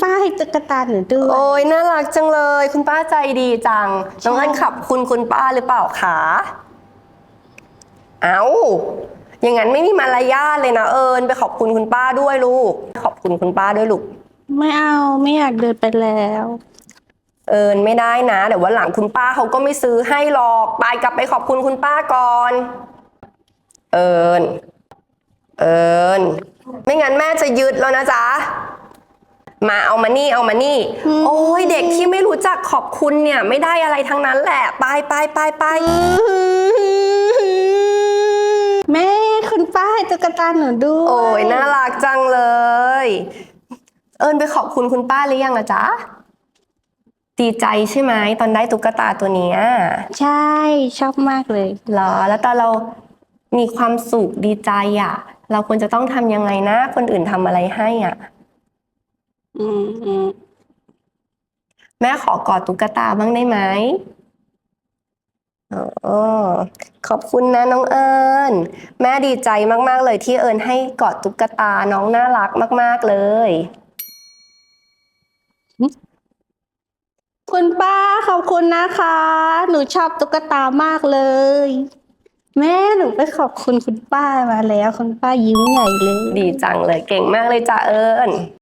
ป้าให้ตุ๊กตาหนูด้วย โอ้ยน่ารักจังเลย คุณป้าใจดีจัง น้องเอิญขับคุณคุณป้าหรือเปล่าคะ เอาอย่างนั้นไม่มีมารยาทเลยนะเอิญไปขอบคุณคุณป้าด้วยลูก ขอบคุณคุณป้าด้วยลูก ไม่เอาไม่อยากเดินไปแล้ว เอิญไม่ได้นะเดี๋ยววันหลังคุณป้าเขาก็ไม่ซื้อให้หรอกไปกลับไปขอบคุณคุณป้าก่อน เอิญเอิญไม่งั้นแม่จะยึดแล้วนะจ๊ะ มาเอามานี่เอามานี่อืมโอ้ยเด็กที่ไม่รู้จักขอบคุณเนี่ย ไม่ได้อะไรทั้งนั้นแหละ ไปไปไปไปแม่คุณป้าให้ตุ๊กตาหนูด้วยโอ้ยน่ารักจังเลย เอิญไปขอบคุณคุณป้าหรือยังอะจ๊ะดีใจใช่ไหมตอนได้ตุ๊กตาตัวเนี้ยใช่ชอบมากเลยเหรอ แล้วตอนเรามีความสุขดีใจอะเราควรจะต้องทำยังไงนะ คนอื่นทำอะไรให้อะ อืมอืมแม่ขอกอดตุ๊กตาบ้างได้ไหมอ๋อขอบคุณนะน้องเอิญแม่ดีใจมาก ๆ เลยที่เอิญให้กอดตุ๊กตาน้องน่ารักมาก ๆ เลย คุณป้าขอบคุณนะคะ หนูชอบตุ๊กตามากเลย แม่หนูไปขอบคุณคุณป้ามาแล้ว คุณป้ายิ้มใหญ่เลย ดีจังเลยเก่งมากเลยจ้าเอิญ